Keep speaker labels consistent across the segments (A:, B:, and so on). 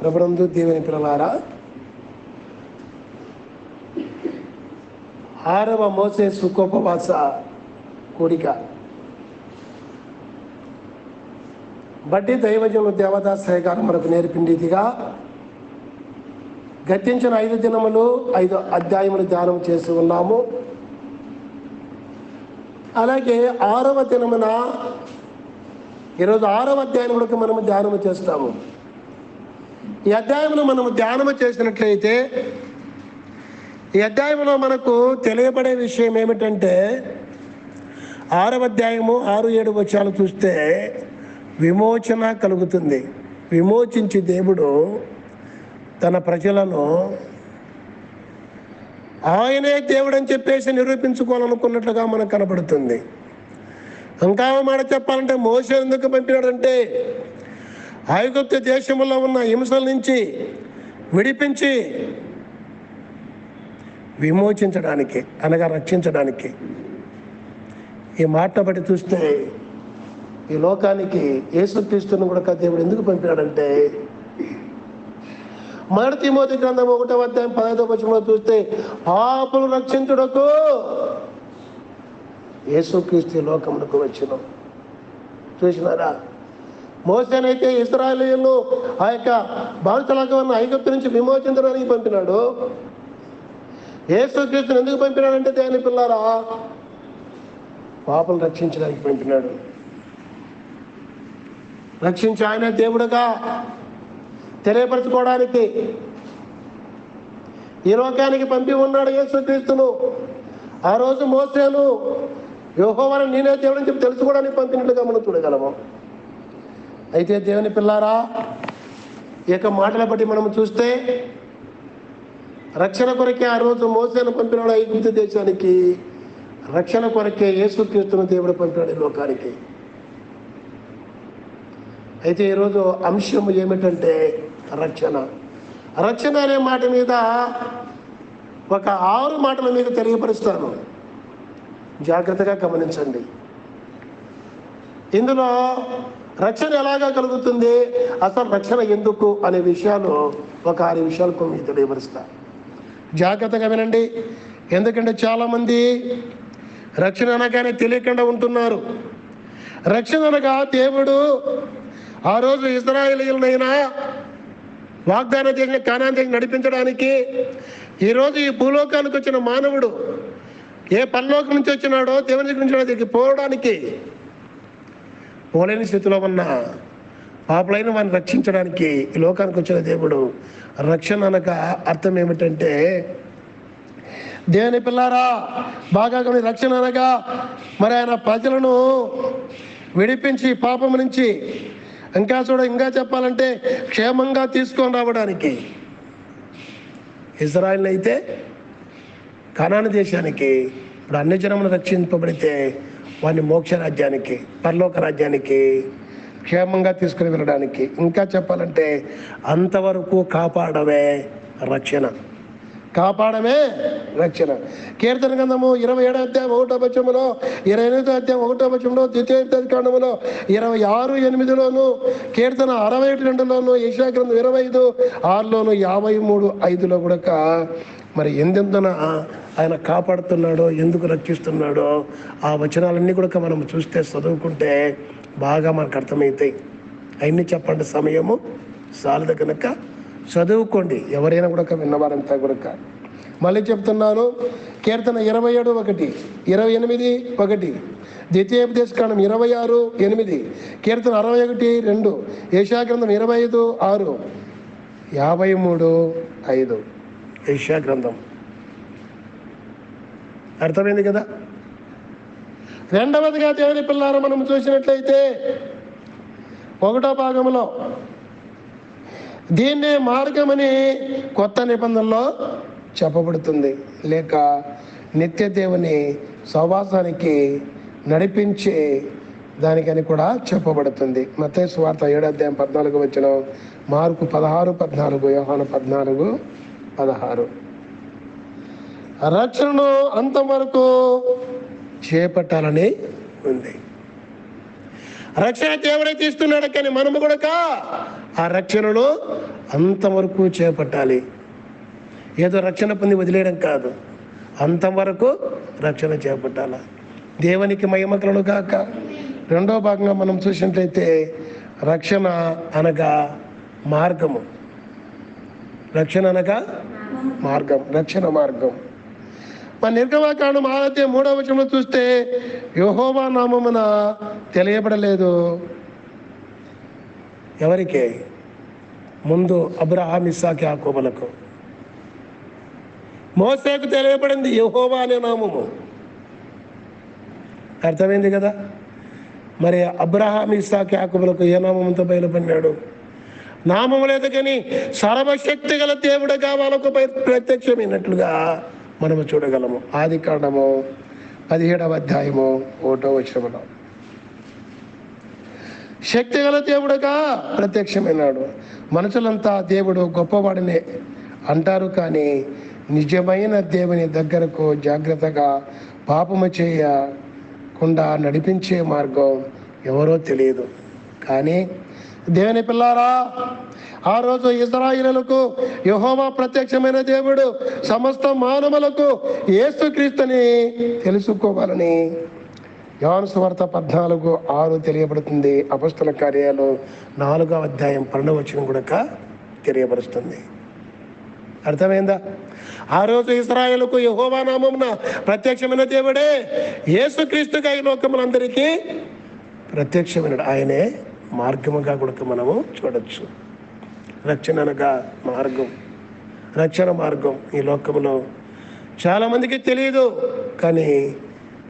A: ప్రభునందు దేవుని పిల్లలారా ఆరవ మోసే సుఖోపవాస కోరిక. బట్టి దైవజనులు దేవదాశ్రయ సహకారం మనకు నేర్పిండిదిగా గతించిన ఐదు దినములు ఐదు అధ్యాయములు ధ్యానం చేసి ఉన్నాము. అలాగే ఆరవ దినమున ఈరోజు ఆరవ అధ్యాయం కూడా మనము ధ్యానం చేస్తాము. ఈ అధ్యాయంలో మనము ధ్యానము చేసినట్లయితే ఈ అధ్యాయంలో మనకు తెలియబడే విషయం ఏమిటంటే ఆరవ అధ్యాయము ఆరు ఏడు వచ్చాలు చూస్తే విమోచన కలుగుతుంది. విమోచించి దేవుడు తన ప్రజలను ఆయనే దేవుడు అని చెప్పేసి నిరూపించుకోవాలనుకున్నట్లుగా మనకు కనబడుతుంది. ఇంకా మాట చెప్పాలంటే మోస ఎందుకు పంపినాడంటే ఐగుప్తు దేశంలో ఉన్న హింసల నుంచి విడిపించి విమోచించడానికి అనగా రక్షించడానికి ఈ మాట బట్టి చూస్తే ఈ లోకానికి యేసుక్రీస్తుని కూడా దేవుడు ఎందుకు పంపినాడంటే మొదటి తిమోతి గ్రంథం ఒకటో అధ్యాయం పదహైదో పక్షంలో చూస్తే పాపలు రక్షించుటకు యేసుక్రీస్తు ఈ లోకమునకు వచ్చిన. చూసినారా? మోసేనైతే ఇస్రాయలీలు ఆ యొక్క బాధితులకు ఉన్న ఐగుప్తు నుంచి విమోచించడానికి పంపినాడు. యేసుక్రీస్తుని ఎందుకు పంపినాడంటే దేని పిల్లారా పాపలు రక్షించడానికి పంపినాడు. రక్షించి ఆయన దేవుడుగా తెలియపరచుకోవడానికి ఈ లోకానికి పంపి ఉన్నాడు యేసుక్రీస్తును. ఆ రోజు మోసేను యోహోవని నేనే దేవుడని చెప్పి తెలుసుకోవడానికి పంపినట్లుగా మనం చూడగలము. అయితే దేవుని పిల్లారా ఈ యొక్క మాటల బట్టి మనం చూస్తే రక్షణ కొరకే ఆ రోజు మోసేను పంపినాడు ఐగుప్తు దేశానికి. రక్షణ కొరకే యేసుక్రీస్తును దేవుడు పంపినాడు ఈ లోకానికి. అయితే ఈరోజు అంశం ఏమిటంటే రక్షణ. రక్షణ అనే మాట మీద ఒక ఆరు మాటలు మీకు తెలియపరుస్తాను. జాగ్రత్తగా గమనించండి. ఇందులో రక్షణ ఎలాగా కలుగుతుంది? అసలు రక్షణ ఎందుకు అనే విషయాలు ఒక ఆరు విషయాలకు మీకు తెలియపరుస్తా. జాగ్రత్తగా వినండి. ఎందుకంటే చాలామంది రక్షణ అనగానే తెలియకుండా ఉంటున్నారు. రక్షణ అనగా దేవుడు ఆ రోజు ఇజ్రాయేలీలనైనా వాగ్దాన చేసిన కానాన్ నడిపించడానికి ఈరోజు ఈ భూలోకానికి వచ్చిన మానవుడు ఏ పరలోకం నుంచి వచ్చినాడో దేవుని నుంచి దగ్గరికి పోవడానికి పోలేని స్థితిలో ఉన్న పాపలైన వారిని రక్షించడానికి ఈ లోకానికి వచ్చిన దేవుడు రక్షణ అనగా అర్థం ఏమిటంటే దేవుని పిల్లారా బాగా కొన్ని రక్షణ అనగా మరి ఆయన ప్రజలను విడిపించి పాపం నుంచి ఇంకా చూడ ఇంకా చెప్పాలంటే క్షేమంగా తీసుకొని రావడానికి ఇజ్రాయిల్ అయితే కనాన దేశానికి ఇప్పుడు అన్ని జనములు రక్షింపబడితే వాడిని మోక్ష రాజ్యానికి పరలోక రాజ్యానికి క్షేమంగా తీసుకుని వెళ్ళడానికి. ఇంకా చెప్పాలంటే అంతవరకు కాపాడమే రక్షణ. కాపాడమే రక్షణ. కీర్తన గ్రంథము ఇరవై ఏడో అధ్యాయం ఒకటో పక్షములో ఇరవై ఎనిమిదో అధ్యాయం ఒకటో పక్షంలో ద్వితీయ కాండములో ఇరవై ఆరు ఎనిమిదిలోను కీర్తన అరవై ఒకటి రెండులోను యశాగ్రంథం ఇరవై ఐదు ఆరులోను యాభై మూడు ఐదులో కూడా మరి ఎందున ఆయన కాపాడుతున్నాడో ఎందుకు రక్షిస్తున్నాడో ఆ వచనాలన్నీ కూడా మనం చూస్తే చదువుకుంటే బాగా మనకు అర్థమవుతాయి అవన్నీ చెప్పండి సమయము సాలదు కనుక చదువుకోండి. ఎవరైనా కూడా విన్నవారంతా కూడా మళ్ళీ చెప్తున్నాను కీర్తన ఇరవై ఏడు ఒకటి ఇరవై ఎనిమిది ఒకటి ద్వితీయోపదేశకాండం ఇరవై ఆరు ఎనిమిది కీర్తన అరవై ఒకటి రెండు ఏషాగ్రంథం ఇరవై ఐదు ఆరు యాభై మూడు ఐదు. ఏషియా గ్రంథం. అర్థమైంది కదా? రెండవదిగా దేవుని పిల్లారు మనం చూసినట్లయితే ఒకటో భాగంలో దీన్నే మార్గమని కొత్త నిబంధనలో చెప్పబడుతుంది. లేక నిత్య దేవుని సహవాసానికి నడిపించే దానికని కూడా చెప్పబడుతుంది. మతేశ్వార్త ఏడాధ్యాయం ఏడు పద్నాలుగు వచ్చిన మార్కు పదహారు పద్నాలుగు యోహాను పద్నాలుగు. పదహారు. రక్షణను అంతవరకు చేపట్టాలని ఉంది. రక్షణ దేవుడే ఇస్తున్నాడు కానీ మనము కూడా ఆ రక్షణను అంతవరకు చేపట్టాలి. ఏదో రక్షణ పొంది వదిలేయడం కాదు. అంతవరకు రక్షణ చేపట్టాల. దేవునికి మహిమకలను కాక రెండో భాగంగా మనం చూసినట్లయితే రక్షణ అనగా మార్గము. రక్షణ అనగా మార్గం రక్షణ మార్గం. మన నిర్గమాకాండం ఆదిత్య మూడవ వచనంలో చూస్తే యెహోవా నామమున తెలియబడలేదు. ఎవరికి? ముందు అబ్రహాం ఇస్సాకి యాకోబులకు. మోసేకు తెలియబడింది యహోవా అనే నామము. అర్థమైంది కదా? మరి అబ్రహాం ఇస్సాకి యాకోబులకు ఏ నామంతో బయలుపడినాడు? నామం లేదు కానీ సర్వశక్తి గల దేవుడుగా వాళ్ళకు ప్రత్యక్షమైనట్లుగా మనము చూడగలము. ఆది కాండము పదిహేడవ అధ్యాయము ఒకటో వచనములో. శక్తి గల దేవుడుగా ప్రత్యక్షమైనాడు. మనుషులంతా దేవుడు గొప్పవాడినే అంటారు కానీ నిజమైన దేవుని దగ్గరకు జాగ్రత్తగా పాపము చేయకుండా నడిపించే మార్గం ఎవరో తెలియదు. కానీ దేవుని పిల్లారా ఆ రోజు ఇజ్రాయిలకు యహోవా ప్రత్యక్షమైన దేవుడు సమస్త మానవులకు ఏసుక్రీస్తుని తెలుసుకోవాలని. యోనసువార్త పద్నాలుగు ఆరు తెలియబడుతుంది. అపస్తుల కార్యాలు నాలుగవ అధ్యాయం పన్నెండవచనం కూడా తెలియబరుస్తుంది. అర్థమైందా? ఆ రోజు ఇస్రాయలకు యహోవా నామమున ప్రత్యక్షమైన దేవుడే యేసుక్రీస్తుగా ఈ లోకములందరికీ ప్రత్యక్షమైన ఆయనే మార్గముగా కూడా మనము చూడొచ్చు. రక్షణ అనగా మార్గం. రక్షణ మార్గం ఈ లోకంలో చాలామందికి తెలియదు కానీ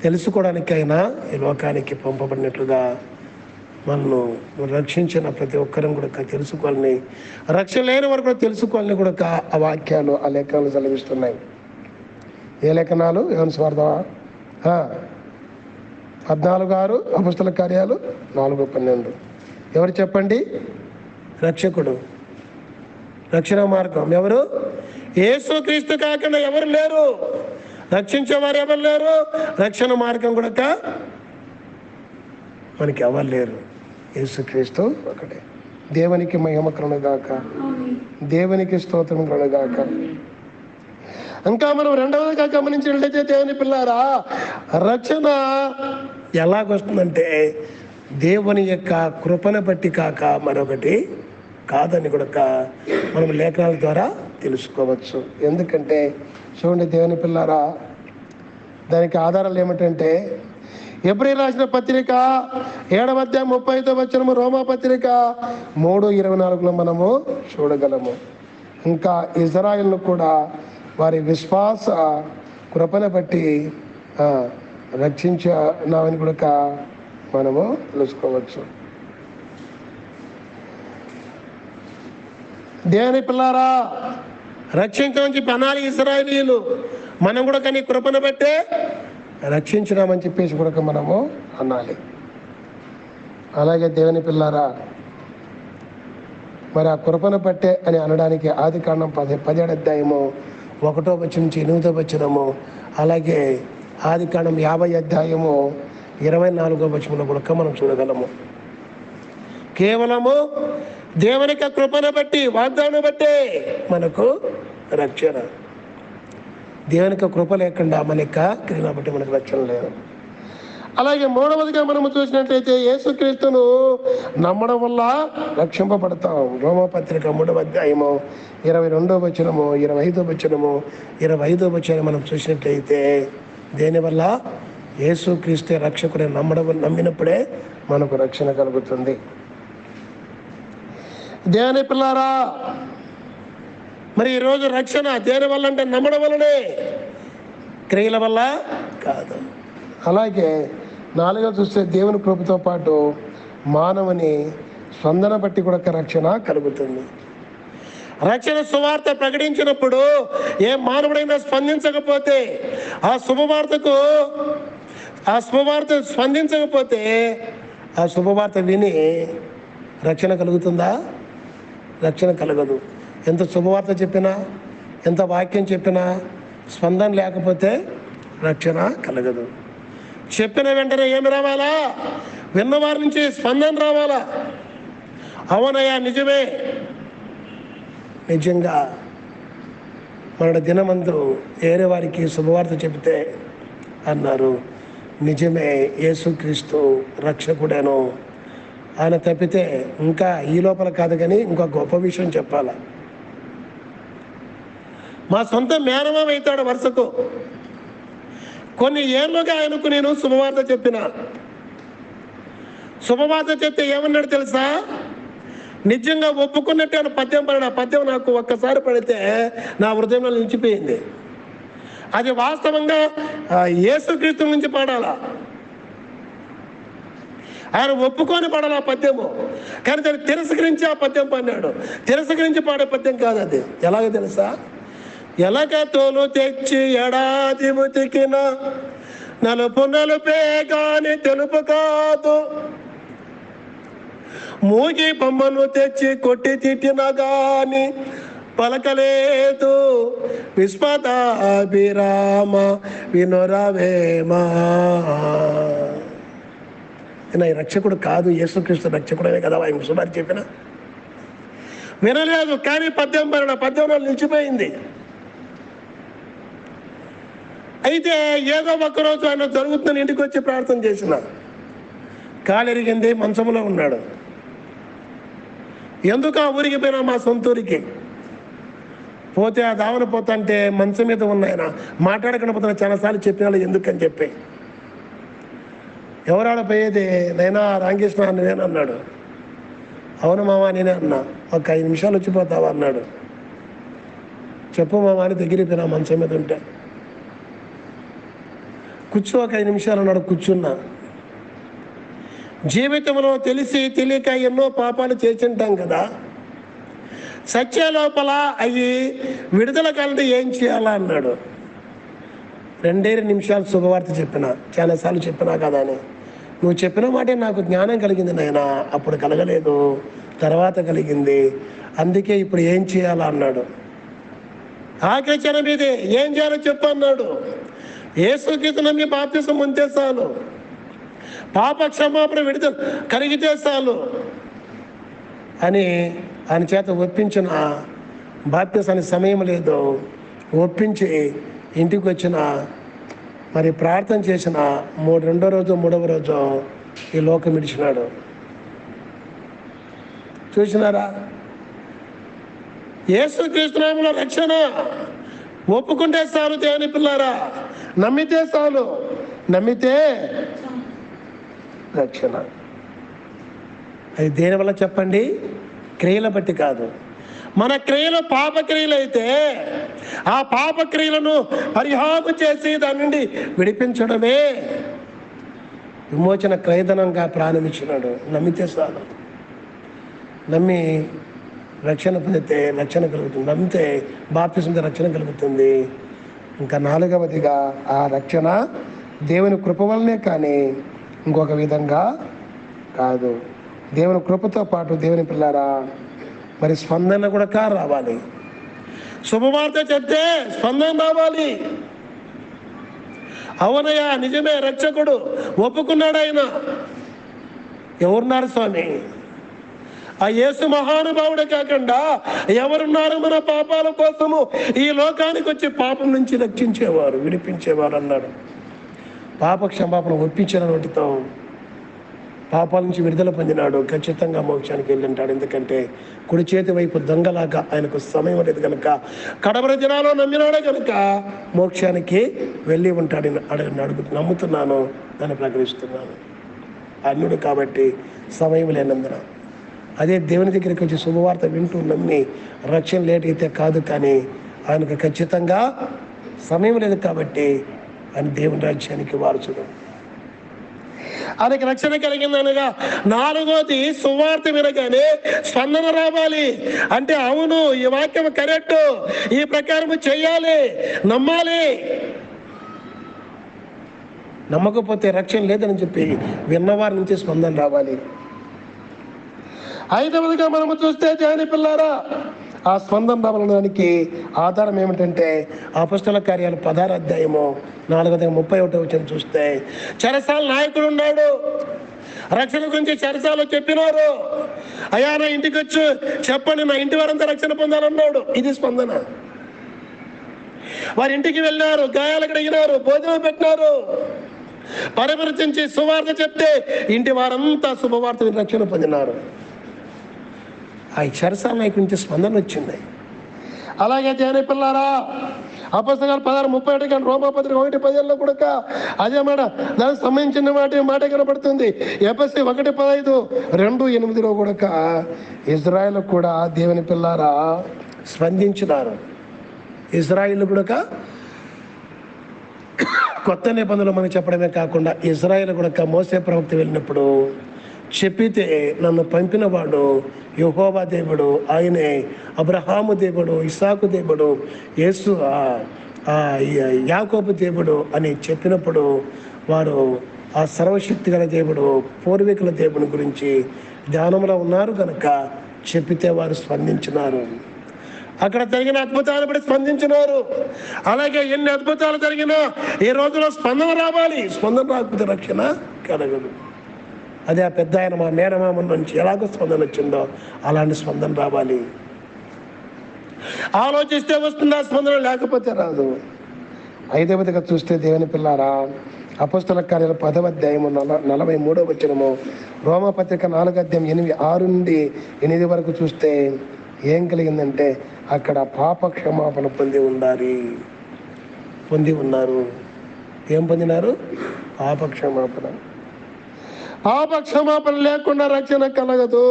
A: తెలుసుకోవడానికైనా ఈ లోకానికి పంపబడినట్లుగా మనను రక్షించిన ప్రతి ఒక్కరం కూడా తెలుసుకోవాలని రక్షణ లేని వారు కూడా తెలుసుకోవాలని కూడా ఆ వాక్యాలు ఆ లేఖనాలు సెలవిస్తున్నాయి. ఏ లేఖనాలు? ఏమని స్వార్థమా? పద్నాలుగు ఆరు అపుస్తల కార్యాలు నాలుగు పన్నెండు. ఎవరు చెప్పండి? రక్షకుడు. రక్షణ మార్గం. ఎవరు? యేసుక్రీస్తు కాకుండా ఎవరు లేరు? రక్షించేవారు ఎవరు లేరు? రక్షణ మార్గం కూడా మనకి ఎవరు లేరు? యేసుక్రీస్తు ఒకటే. దేవునికి మహిమ కరుణగాక దేవునికి స్తోత్రం కరుణగాక ఇంకా మనం రెండవదిగా గమనించినట్లయితే దేవుని పిల్లారా రక్షణ ఎలాగొస్తుందంటే దేవుని యొక్క కృపను బట్టి కాక మరొకటి కాదని కూడా మనం లేఖనాల ద్వారా తెలుసుకోవచ్చు. ఎందుకంటే చూడండి దేవుని పిల్లారా దానికి ఆధారాలు ఏమిటంటే ఎప్పుడు రాసిన పత్రిక ఏడవ అధ్యాయం ముప్పై ఐదో వచ్చినము రోమా పత్రిక మూడు ఇరవై నాలుగులో మనము చూడగలము. ఇంకా ఇజ్రాయిల్ను కూడా వారి విశ్వాస కృపను బట్టి ఆ, కూడా మనము తెలుసుకోవచ్చు. దేవుని పిల్లారా రక్షించమని చెప్పి అనాలి ఇస్రాయలీలు. మనం కూడా కానీ కృపను బట్టే రక్షించినామని చెప్పేసి కూడా మనము అనాలి. అలాగే దేవుని పిల్లారా మరి ఆ కృపను పట్టే అని అనడానికి ఆది కాండం పది పదిహేడు అధ్యాయము ఒకటో వచ్చిన నుంచి ఎనిమిదో వచ్చినము అలాగే ఆది కాండం యాభై అధ్యాయము ఇరవై నాలుగో వచనంలో కూడా మనం చూడగలము. కేవలము దేవుని యొక్క కృపను బట్టి వాగ్దానం బట్టే మనకు రక్షణ. దేవునికి కృప లేకుండా మన యొక్క క్రియను బట్టి మనకు రక్షణ లేదు. అలాగే మూడవదిగా మనము చూసినట్లయితే యేసుక్రీస్తును నమ్మడం వల్ల రక్షింపబడతాం. రోమపత్రిక మూడవ అధ్యాయము ఇరవై రెండో వచనము ఇరవై ఐదో వచనము ఇరవై ఐదో వచనం మనం చూసినట్లయితే దేనివల్ల యేసుక్రీస్తే రక్షకుడే నమ్మడం నమ్మినప్పుడే మనకు రక్షణ కలుగుతుంది. దేని పిల్లారా మరి ఈరోజు రక్షణ దేని వల్ల అంటే నమ్మడం వల్లనే క్రియల వల్ల కాదు. అలాగే నాలుగో చూస్తే దేవుని కృపతో పాటు మానవుని స్పందన బట్టి కూడా రక్షణ కలుగుతుంది. రక్షణ సువార్త ప్రకటించినప్పుడు ఏ మానవుడైనా స్పందించకపోతే ఆ శుభవార్తకు ఆ శుభవార్త స్పందించకపోతే ఆ శుభవార్త విని రక్షణ కలుగుతుందా? రక్షణ కలగదు. ఎంత శుభవార్త చెప్పినా ఎంత వాక్యం చెప్పినా స్పందన లేకపోతే రక్షణ కలగదు. చెప్పిన వెంటనే ఏమి రావాలా? విన్నవారి నుంచి స్పందన రావాలా? అవునయ్యా నిజమే. నిజంగా మన దినమందు వేరే వారికి శుభవార్త చెబితే అన్నారు. నిజమే యేసుక్రీస్తు రక్షకుడేను. ఆయన తప్పితే ఇంకా ఈ లోపల కాదు కానీ ఇంకా గొప్ప విషయం చెప్పాల. మా సొంత మేనమామ అవుతాడు వరుసకు. కొన్ని ఏళ్ళుగా ఆయనకు నేను శుభవార్త చెప్పిన. శుభవార్త చెప్తే ఏమన్నాడు తెలుసా? నిజంగా ఒప్పుకున్నట్టు ఆయన పద్యం పడిన పద్యం నాకు ఒక్కసారి పడితే నా హృదయంలో నిలిచిపోయింది. అది వాస్తవంగా ఏసుక్రీస్తు యేసుక్రీస్తు నుంచి పాడాలా. ఆయన ఒప్పుకొని పాడాలి ఆ పద్యము. కానీ దాన్ని తిరస్కరించి ఆ పద్యం పాడినాడు. తిరస్కరించి పాడే పద్యం కాదు అది. ఎలాగో తెలుసా? ఎలాగ తోలు తెచ్చి ఎడాది ఉతికిన నలుపు నలుపే కాని తెలుపు కాదు. మూగి బొమ్మను తెచ్చి కొట్టి తిట్టిన గాని పలకలేదు. విశ్వతాభిరామ వినురవేమా. ఈయన ఈ రక్షకుడు కాదు యేసుక్రీస్తు రక్షకుడనే కదా ఆయన సుమారు చెప్పిన. వినలేదు కానీ పద్యం పరణ పద్యంలో నిలిచిపోయింది. అయితే ఏదో ఒక్కరోజు ఆయన జరుగుతున్న ఇంటికి వచ్చి ప్రార్థన చేసిన. కాలెరిగింది మంచంలో ఉన్నాడు. ఎందుకు ఆ ఊరికి పోయినా మా సొంత ఊరికి పోతే ఆ దావన పోతుంటే మంచం మీద ఉన్నాయన మాట్లాడకుండా పోతున్నా చాలాసార్లు చెప్పిన ఎందుకని చెప్పి. ఎవరాడ పోయేది? నైనా రామకృష్ణ నేనే అన్నాడు. అవును మామ నేనే అన్నా. ఒక ఐదు నిమిషాలు వచ్చిపోతావా అన్నాడు. చెప్పు మామ అని దగ్గరికి మంచం మీద ఉంటే. కూర్చో ఒక ఐదు నిమిషాలు అన్నాడు కూర్చున్నా. జీవితంలో తెలిసి తెలియక ఎన్నో పాపాలు చేసింటాం కదా. సత్య లోపల అవి విడుదల కలిగితే ఏం చేయాలా అన్నాడు. రెండే రెండు నిమిషాలు శుభవార్త చెప్పిన చాలాసార్లు చెప్పినా కదా అని. నువ్వు చెప్పిన మాటే నాకు జ్ఞానం కలిగింది నాయన అప్పుడు కలగలేదు తర్వాత కలిగింది. అందుకే ఇప్పుడు ఏం చేయాలా అన్నాడు. ఆఖరి క్షణం మీదే ఏం చేయాలో చెప్పు అన్నాడు. ఏసుగీత నమ్మి బాప్తిసం ఉంటే చాలు. పాప క్షమాపణ విడుదల కలిగితే చాలు అని ఆయన చేత ఒప్పించిన బాప్తిసానికి సమయం లేదు. ఒప్పించి ఇంటికి వచ్చిన మరి ప్రార్థన చేసిన మూడు రెండో రోజు మూడవ రోజు ఈ లోకం విడిచినాడు. చూసినారా? యేసుక్రీస్తునామంలో రక్షణ. ఒప్పుకుంటే చాలు దేవుని పిల్లారా. నమ్మితే చాలు. నమ్మితే రక్షణ. అది దేనివల్ల చెప్పండి? క్రియల బట్టి కాదు. మన క్రియలు పాపక్రియలు అయితే ఆ పాపక్రియలను క్రియలను చేసి దాని నుండి విడిపించడమే. విమోచన క్రయధనంగా ప్రారంభించినాడు. నమ్మితే చాలు. నమ్మి రక్షణ పొందితే రక్షణ కలుగుతుంది. నమ్మితే బాప్తిసంతో రక్షణ కలుగుతుంది. ఇంకా నాలుగవదిగా ఆ రక్షణ దేవుని కృప వల్లనే కానీ ఇంకొక విధంగా కాదు. దేవుని కృపతో పాటు దేవుని పిల్లారా మరి స్పందన కూడా కారు రావాలి. శుభవార్త చెప్తే స్పందన రావాలి. అవునయ్యా నిజమే రక్షకుడు ఒప్పుకున్నాడు ఆయన. ఎవరున్నారు స్వామి? ఆ యేసు మహానుభావుడే కాకుండా ఎవరున్నారు మన పాపాల కోసము? ఈ లోకానికి వచ్చి పాపం నుంచి రక్షించేవారు విడిపించేవారు అన్నాడు పాప క్షమాపణ ఒప్పించిన నోటితో పాపాల నుంచి విడుదల పొందినాడు. ఖచ్చితంగా మోక్షానికి వెళ్ళింటాడు. ఎందుకంటే కుడి చేతి వైపు దొంగలాగా ఆయనకు సమయం లేదు కనుక కడవర దినాలో నమ్మినాడే కనుక మోక్షానికి వెళ్ళి ఉంటాడని అడగ అడుగు నమ్ముతున్నాను దాన్ని ప్రకటిస్తున్నాను. అన్నుడు కాబట్టి సమయం లేనందున. అదే దేవుని దగ్గరికి వచ్చి శుభవార్త వింటూ నమ్మి రక్షణ లేట్ అయితే కాదు కానీ ఆయనకు ఖచ్చితంగా సమయం లేదు కాబట్టి ఆయన దేవుని రాజ్యానికి వారసుడు. ఆయనకి రక్షణ కలిగిందనగా నాలుగోది సువార్త వినగానే స్పందన రావాలి. అంటే అవును ఈ వాక్యం కరెక్ట్. ఈ ప్రకారం చేయాలి. నమ్మాలి. నమ్మకపోతే రక్షణ లేదని చెప్పి విన్నవారి నుంచి స్పందన రావాలి. ఐదవదిగా మనము చూస్తే జాని పిల్లారా ఆ స్పందన రావడానికి ఆధారం ఏమిటంటే అపస్తుల కార్యాలు పదార అధ్యాయము నాలుగు ముప్పై ఒకటో వచ్చిన చూస్తే చెరసాల నాయకుడు ఉన్నాడు. రక్షణ గురించి చర్చలో చెప్పినారు. అయ్యా నా ఇంటికి వచ్చి. చెప్పండి నా ఇంటి వారంతా రక్షణ పొందాలన్నాడు. ఇది స్పందన. వారి ఇంటికి వెళ్ళినారు గాయాలు కడిగినారు భోజనం పెట్టినారు. పరిమర్శించి సువార్త చెప్తే ఇంటి వారంతా శుభవార్త రక్షణ పొందినారు. ఆ చరసాల నాయకు నుంచి స్పందన వచ్చింది. అలాగే దేని పిల్లారా అపస్తకాలు పదహారు ముప్పై ఒకటి కానీ రోమాపత్రిక ఒకటి పదిహేనులో కూడా అదే మాట దానికి సంబంధించిన మాట మాట కనబడుతుంది ఎపసి ఒకటి పదహైదు రెండు ఎనిమిదిలో కూడా ఇజ్రాయెల్ కూడా దేవుని పిల్లారా స్పందించినారు. ఇజ్రాయిల్ కూడా కొత్త నిబంధనలు మనకు చెప్పడమే కాకుండా ఇజ్రాయెల్ కూడా మోసే ప్రవక్త వెళ్ళినప్పుడు చెప్పితే నన్ను పంపినవాడు యహోవా దేవుడు ఆయనే అబ్రహాము దేవుడు ఇసాకు దేవుడు యేసు ఆ- ఆ యాకోబు దేవుడు అని చెప్పినప్పుడు వారు ఆ సర్వశక్తి గల దేవుడు పూర్వీకుల దేవుని గురించి ధ్యానంలో ఉన్నారు కనుక చెప్పితే వారు స్పందించినారు. అక్కడ జరిగిన అద్భుతాలు బట్టి స్పందించినారు. అలాగే ఎన్ని అద్భుతాలు జరిగినా ఈ రోజులో స్పందన రావాలి. స్పందన రాకపోతే రక్షణ కలగదు. అదే ఆ పెద్ద ఆయన మా మేనమామ నుంచి ఎలాగో స్పందన వచ్చిందో అలాంటి స్పందన రావాలి. ఆలోచిస్తే వస్తుందా స్పందన? లేకపోతే రాదు. ఐదవదిగా చూస్తే దేవుని పిల్లారా అపస్తుల కార్యాల పదవ అధ్యాయము నల నలభై మూడవ వచ్చినము రోమపత్రిక నాలుగు అధ్యాయం ఎనిమిది ఆరు నుండి ఎనిమిది వరకు చూస్తే ఏం కలిగిందంటే అక్కడ పాప క్షమాపణ పొంది ఉండాలి. పొంది ఉన్నారు. ఏం పొందినారు? పాప క్షమాపణ పాప క్షమాపణ లేకుండా రక్షణ కలగదు.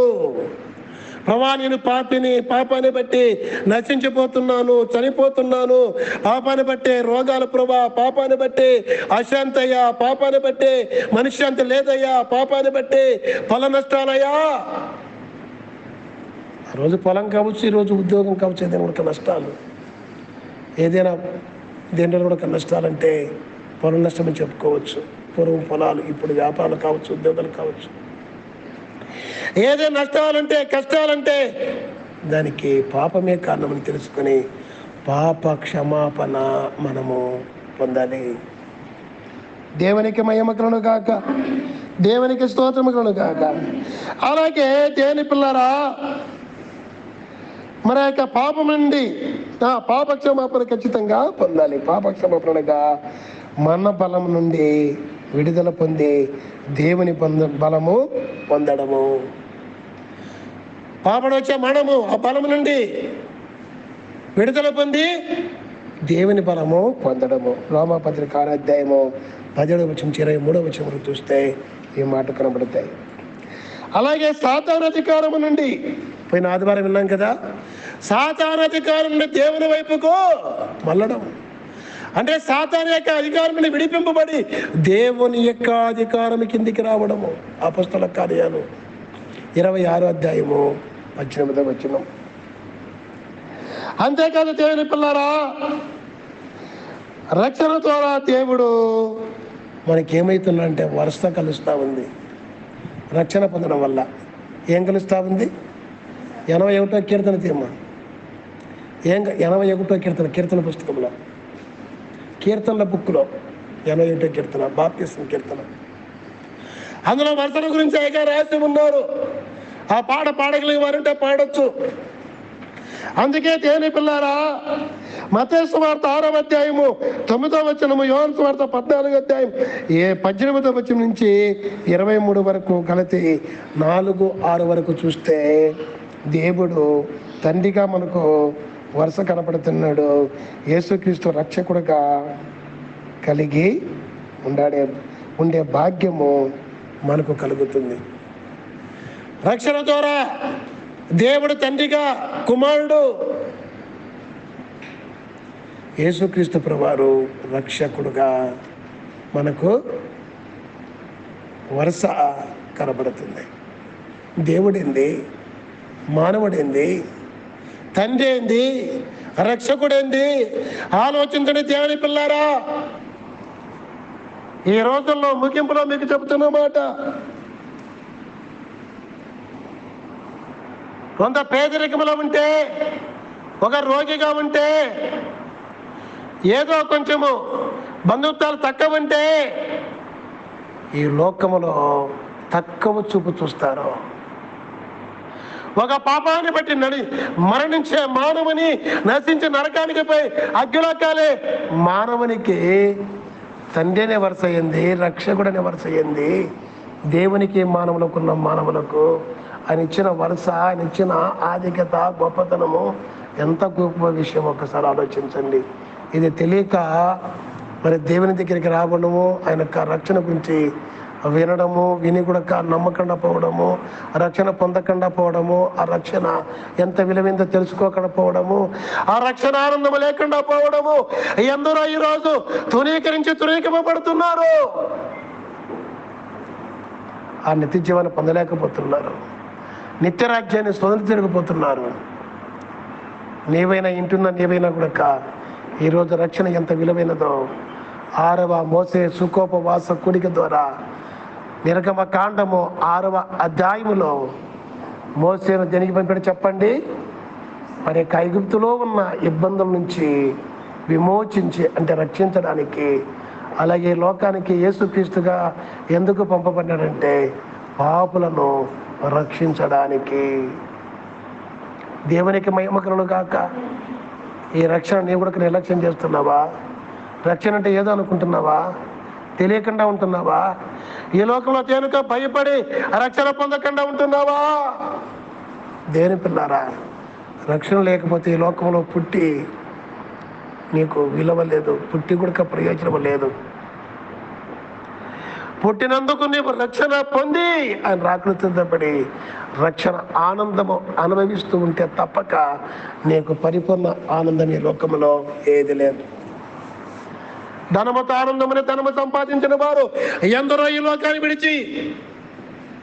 A: ప్రభా నేను పాపిని పాపాన్ని బట్టి నశించిపోతున్నాను చనిపోతున్నాను. పాపాన్ని బట్టి రోగాల ప్రభా పాపాన్ని బట్టి అశాంతయ్యా పాపాన్ని బట్టి మనశ్శాంతి లేదయ్యా పాపాన్ని బట్టి ఫల నష్టాలయ్యా. ఆ రోజు పొలం కావచ్చు ఈరోజు ఉద్యోగం కావచ్చు ఏదైనా కూడా నష్టాలు. ఏదైనా దేంట్లో కూడా నష్టాలంటే పొలం నష్టమని చెప్పుకోవచ్చు. పూర్వం పొలాలు ఇప్పుడు వ్యాపారాలు కావచ్చు ఉద్యోగాలు కావచ్చు. ఏదైనా నష్టాలంటే కష్టాలంటే దానికి పాపమే కారణమని తెలుసుకొని పాప క్షమాపణ మనము పొందాలి. దేవునికి మహిమకులను కాక దేవునికి స్తోత్రములను కాక అలాగే దేని పిల్లరా మన యొక్క పాపం నుండి పాప క్షమాపణ ఖచ్చితంగా పొందాలి. పాప క్షమాపణగా మన బలం నుండి విడుదల పొంది దేవుని పొంద బలము పొందడము. పాపడ వచ్చే మనము ఆ బలము నుండి విడుదల పొంది దేవుని బలము పొందడము. రోమాపత్రిక అధ్యాయము పదిహేడు వచ్చిన ఇరవై మూడో వచ్చిన చూస్తే ఈ మాట కనబడతాయి. అలాగే సాతాన అధికారము నుండి పోయిన ఆదివారం విన్నాం కదా సాతాన అధికారం నుండి దేవుని వైపుకు మళ్ళడం. అంటే సాతాన్ యొక్క అధికారం నుండి విడిపింపబడి దేవుని యొక్క అధికారం కిందికి రావడము. అపస్తుల కార్యాలు. ఇరవై ఆరో అధ్యాయము పద్దెనిమిదో వచ్చిన అంతేకాదు దేవుని పిల్లరా రక్షణ ద్వారా దేవుడు మనకేమవుతుందంటే వరుస కలుస్తూ ఉంది. రక్షణ పొందడం వల్ల ఏం కలుస్తూ ఉంది? ఎనభై ఒకటో కీర్తన తీర్మ ఏం ఎనభై ఒకటో కీర్తన కీర్తన పుస్తకంలో. కీర్తనల బుక్లో ఎనభై ఒకటో కీర్తన బాప్తిసం కీర్తన. అందులో వరుసల గురించి ఏక రాసి ఉన్నారు. ఆ పాట పాడగలిగి వారంటే పాడొచ్చు. అందుకే తేని పిల్లారా మతేశ్వ వార్త ఆరవ అధ్యాయము తొమ్మిదో వచనము యోహన్ వార్త పద్నాలుగో అధ్యాయం ఏ పద్దెనిమిదో వచనం నుంచి ఇరవై మూడు వరకు కలిసి నాలుగు ఆరు వరకు చూస్తే దేవుడు తండ్రిగా మనకు వరుస కనపడుతున్నాడు. యేసుక్రీస్తు రక్షకుడుగా కలిగి ఉండాడే ఉండే భాగ్యము మనకు కలుగుతుంది. రక్షణ ద్వారా దేవుడు తండ్రిగా కుమారుడు యేసుక్రీస్తు ప్రభువారు రక్షకుడుగా మనకు వరుస కనబడుతుంది. దేవుడింది? మానవుడేంది? తండ్రి ఏంది? రక్షకుడేంది ఆలోచించండి దేవుని పిల్లారా. ఈ రోజుల్లో ముగింపులో మీకు చెబుతున్న మాట. కొంత పేదరికంలో ఉంటే ఒక రోగిగా ఉంటే ఏదో కొంచెము బంధుత్వాలు తక్కువ ఉంటే ఈ లోకములో తక్కువ చూపు చూస్తారు. ఒక పాపాన్ని బట్టి నడి మరణించే మానవుని నశించే నరకానికి పోయి అగ్గిలోకాలే మానవునికి తండ్రినే వరుస అయింది రక్షకుడనే వరుస అయింది దేవునికి మానవులకు ఉన్న మానవులకు. ఆయన ఇచ్చిన వరుస ఆయన ఇచ్చిన ఆధిక్యత గొప్పతనము ఎంత గొప్ప విషయం ఒక్కసారి ఆలోచించండి. ఇది తెలియక మరి దేవుని దగ్గరికి రావడము ఆయన రక్షణ గురించి వినడము విని కూడా కా- నమ్మకుండా పోవడము రక్షణ పొందకుండా పోవడము ఆ రక్షణ ఎంత విలువైందో తెలుసుకోకుండా పోవడము ఆ రక్షణ ఆనందం లేకుండా పోవడము. ఎందరో ఈరోజు తునీకరించి తునీకమపడుతున్నారు ఆ నిత్య జీవాన్ని పొందలేకపోతున్నారు. నిత్యరాజ్యాన్ని రాజ్యాన్ని స్వతంత్రించలేకపోతున్నారు నీవైనా ఇంటున్నా నీవైనా కూడా కా ఈరోజు రక్షణ ఎంత విలువైనదో ఆరవ మోసే సుకోపవాస కూడిక ద్వారా నిర్గమ కాండము ఆరవ అధ్యాయములో మోసేను దేనికి పంపిణీ చెప్పండి. మరి కైగుప్తులో ఉన్న ఇబ్బందుల నుంచి విమోచించి అంటే రక్షించడానికి అలాగే లోకానికి యేసుక్రీస్తుగా ఎందుకు పంపబడ్డాడంటే పాపులను రక్షించడానికి. దేవునికి మహిమకరులు కాక ఈ రక్షణ నీవు కూడా నిర్లక్ష్యం చేస్తున్నావా? రక్షణ అంటే ఏదో అనుకుంటున్నావా? తెలియకుండా ఉంటున్నావా? ఈ లోకంలో తేనుక భయపడి రక్షణ పొందకుండా ఉంటున్నావా? దేని పిల్లారా రక్షణ లేకపోతే ఈ లోకంలో పుట్టి నీకు విలువ లేదు పుట్టి కూడా ప్రయోజనం లేదు. పుట్టినందుకు నీవు రక్షణ పొంది ఆయన రాకృతిపడి రక్షణ ఆనందము అనుభవిస్తూ ఉంటే తప్పక నీకు పరిపూర్ణ ఆనందం ఈ లోకంలో ఏది లేదు. ధనమత ఆనందమని ధనము సంపాదించిన వారు ఎందరో ఈ లోకాన్ని విడిచి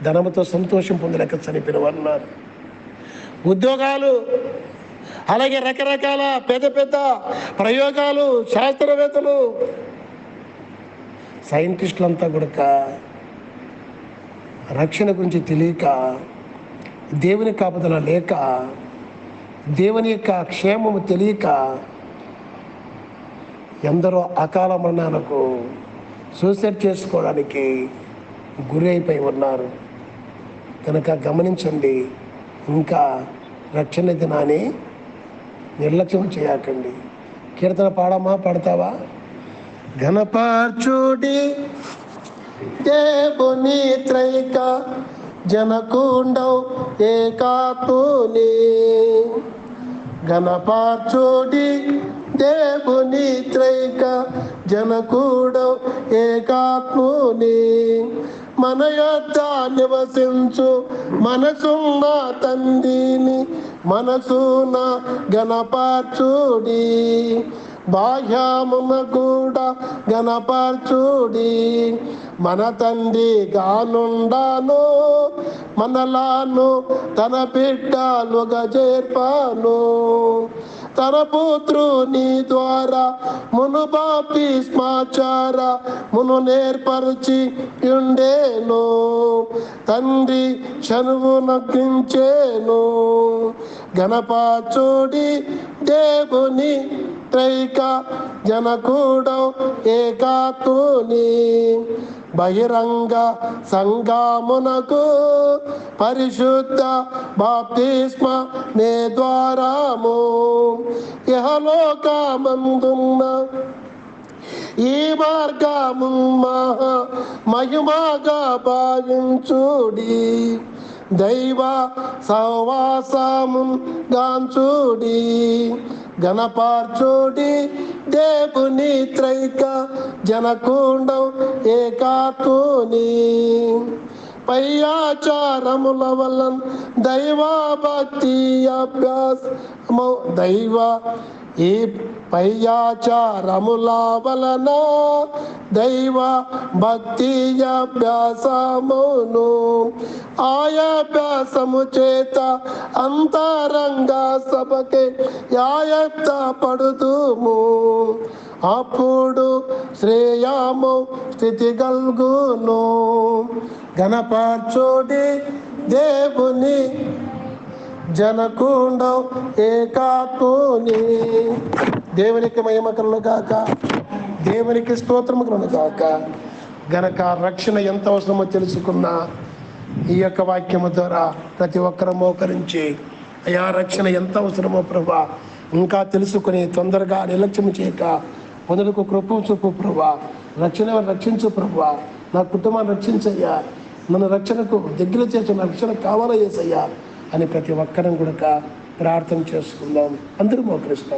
A: ధనముతో సంతోషం పొందలేక చనిపోయిన వారు ఉన్నారు. ఉద్యోగాలు అలాగే రకరకాల పెద్ద పెద్ద ప్రయోగాలు శాస్త్రవేత్తలు సైంటిస్టులంతా కూడా రక్షణ గురించి తెలియక దేవుని కాపుదల లేక దేవుని యొక్క క్షేమము తెలియక ఎందరో అకాల మరణాలకు సూసైడ్ చేసుకోవడానికి గురి అయిపోయి ఉన్నారు. కనుక గమనించండి ఇంకా రక్షణ దినాన్ని నిర్లక్ష్యం చేయకండి. కీర్తన పాడమా పడతావా? ఘనపరచుడి దేవుని త్రైక జనకుండవు ఏకాత్ముని ఘనపరచుడి దేవుని త్రైక జనకూడ ఏకాత్ముని. మన యొద్ద నివసించు మనసున్న తండ్రిని మనసున గణపార్చుడి. బాహ్యమున కూడా గణపార్చుడి. మన తండ్రి గానుండాను మనలాను తన బిడ్డలుగా చేర్పాను తన పుత్రుని ద్వారా మును బాపి మును నేర్పరిచి ఉండేను తండ్రి చనువు నగ్గించేను గణపాచోడి దేవుని త్రైక జనకూడం ఏకాతుని బహిరంగ సంగమునకు పరిశుద్ధ బాప్తిస్మ నే ద్వారాము. ఇహలోకమందున్న ఈ మార్గము మహా మహిమగా భావించుడి. దైవ సహవాసము గాంచుడి గణపార్చోడి దేవుని త్రైక జనకుండం ఏకాతుని పయ్యాచారముల వలన దైవ భక్తి అభ్యాసము దైవ ఈ పై వలన దైవ భక్తి అభ్యాసమును ఆయాభ్యాసము చేత అంతరంగ సభకే యాయత్త పడుతుము అప్పుడు శ్రేయాము స్థితి గల్గును. గణపరచోడి దేవుని జనకుండం ఏకాత్ముని. దేవునికి మహిమకలను కాక దేవునికి స్తోత్రములను కాక గనక రక్షణ ఎంత అవసరమో తెలుసుకున్న ఈ యొక్క వాక్యము ద్వారా ప్రతి ఒక్కరు మోకరించి అయా రక్షణ ఎంత అవసరమో ప్రభా ఇంకా తెలుసుకుని తొందరగా నిర్లక్ష్యం చేయక పొందులకు కృప చూపు ప్రభా రక్షణ రక్షించు ప్రభా నా కుటుంబాన్ని రక్షించయ్యా నన్ను రక్షణకు దగ్గర చేసిన రక్షణ కావాలా చేసయ్యా అని ప్రతి ఒక్కరం కూడా ప్రార్థన చేసుకుందాం. అందరూ మోకరిస్తాం.